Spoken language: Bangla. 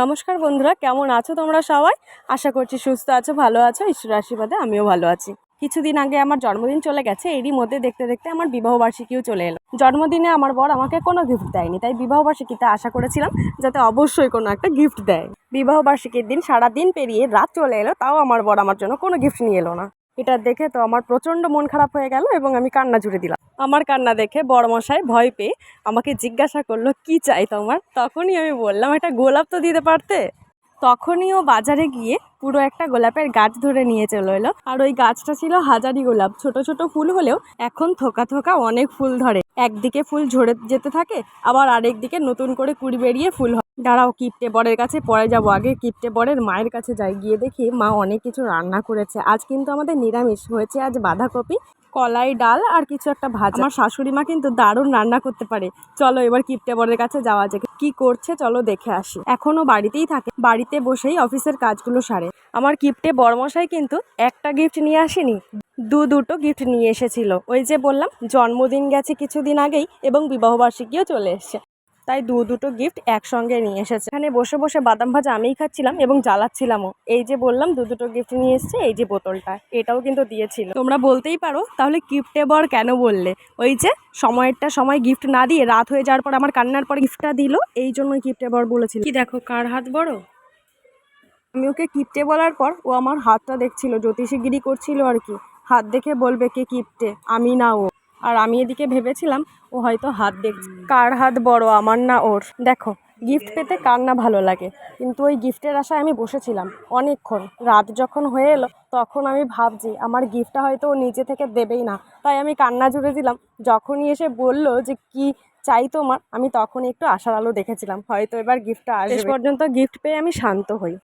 নমস্কার বন্ধুরা, কেমন আছো তোমরা সবাই? আশা করছি সুস্থ আছো, ভালো আছো ঈশ্বর আশীর্বাদে আমিও ভালো আছি। কিছুদিন আগে আমার জন্মদিন চলে গেছে, এরই মধ্যে দেখতে দেখতে আমার বিবাহবার্ষিকীও চলে এলো। জন্মদিনে আমার বর আমাকে কোনো গিফট দেয়নি, তাই বিবাহবার্ষিকীতে আশা করেছিলাম যাতে অবশ্যই কোনো একটা গিফট দেয়। বিবাহবার্ষিকীর দিন সারা দিন পেরিয়ে রাত চলে এলো, তাও আমার বর আমার জন্য কোনো গিফট নিয়ে এলো না। এটা দেখে তো আমার প্রচণ্ড মন খারাপ হয়ে গেল এবং আমি কান্না জুড়ে দিলাম। আমার কান্না দেখে বড়মশাই ভয় পেয়ে আমাকে জিজ্ঞাসা করল, কি চাই তোমার? তখনই আমি বললাম, একটা গোলাপ তো দিতে পারতে? তখনই ও বাজারে গিয়ে পুরো একটা গোলাপের গাছ ধরে নিয়ে চলে এলো। আর ওই গাছটা ছিল হাজারি গোলাপ। ছোট ছোট ফুল হলেও এখন থোকা থোকা অনেক ফুল ধরে। একদিকে ফুল ঝরে যেতে থাকে, আবার আরেক দিকে নতুন করে কুড়ি বেরিয়ে ফুল হয়। দাঁড়াও, কিপটে বরের কাছে পরে যাব আগে। কিপটে বরের মায়ের কাছে যাই। গিয়ে দেখি মা অনেক কিছু রান্না করেছে। আজ কিন্তু আমাদের নিরামিষ। হয়েছে আজ বাঁধাকপি কলাই ডাল আর কিছু একটা ভাজা। আমার শাশুড়ি মা কিন্তু দারুণ রান্না করতে পারে। চলো এবার কিপটে বরের কাছে যাওয়া যাক। কি করছে চলো দেখে আসি। এখনও বাড়িতেই থাকে। বাড়িতে বসেই অফিসের কাজগুলো সারে। আমার কিপটে বরমশাই কিন্তু একটা গিফট নিয়ে আসেনি, দু দুটো গিফট নিয়ে এসেছিল। ওই যে বললাম, জন্মদিন গেছে কিছুদিন আগেই এবং বিবাহবার্ষিকীও চলে এসছে। তাই দু দুটো গিফট একসঙ্গে নিয়ে এসেছে। এখানে বসে বসে বাদাম ভাজা আমিই খাচ্ছিলাম এবং জ্বালাচ্ছিলামও। এই যে বললাম দু দুটো গিফট নিয়ে এসছে এই যে বোতলটা এটাও কিন্তু দিয়েছিল। তোমরা বলতেই পারো তাহলে গিফটে বর কেন বললে? ওই যে সময়েরটা সময় গিফট না দিয়ে রাত হয়ে যাওয়ার পর আমার কান্নার পর গিফটটা দিল এই জন্যই গিফটে বর বলেছিল। কি দেখো কার হাত বড়? আমি ওকে কিপটে বলার পর ও আমার হাতটা দেখছিল জ্যোতিষীগিরি করছিল আর কি। হাত দেখে বলবে কে কিপটে আমি না ও। আর আমি এদিকে ভেবেছিলাম ও হয়তো হাত দেখছে। কার হাত বড় আমার না ওর? দেখো গিফট পেতে কার না ভালো লাগে। কিন্তু ওই গিফটের আশায় আমি বসেছিলাম অনেকক্ষণ। রাত যখন হয়ে এলো তখন আমি ভাবছি আমার গিফটটা হয়তো ও নিজে থেকে দেবেই না। তাই আমি কান্না জুড়ে দিলাম। যখনই এসে বলল যে কি চাই তোমার আমি তখনই একটু আশার আলো দেখেছিলাম। হয়তো এবার গিফটটা আসবে। পর্যন্ত গিফট পেয়ে আমি শান্ত হই।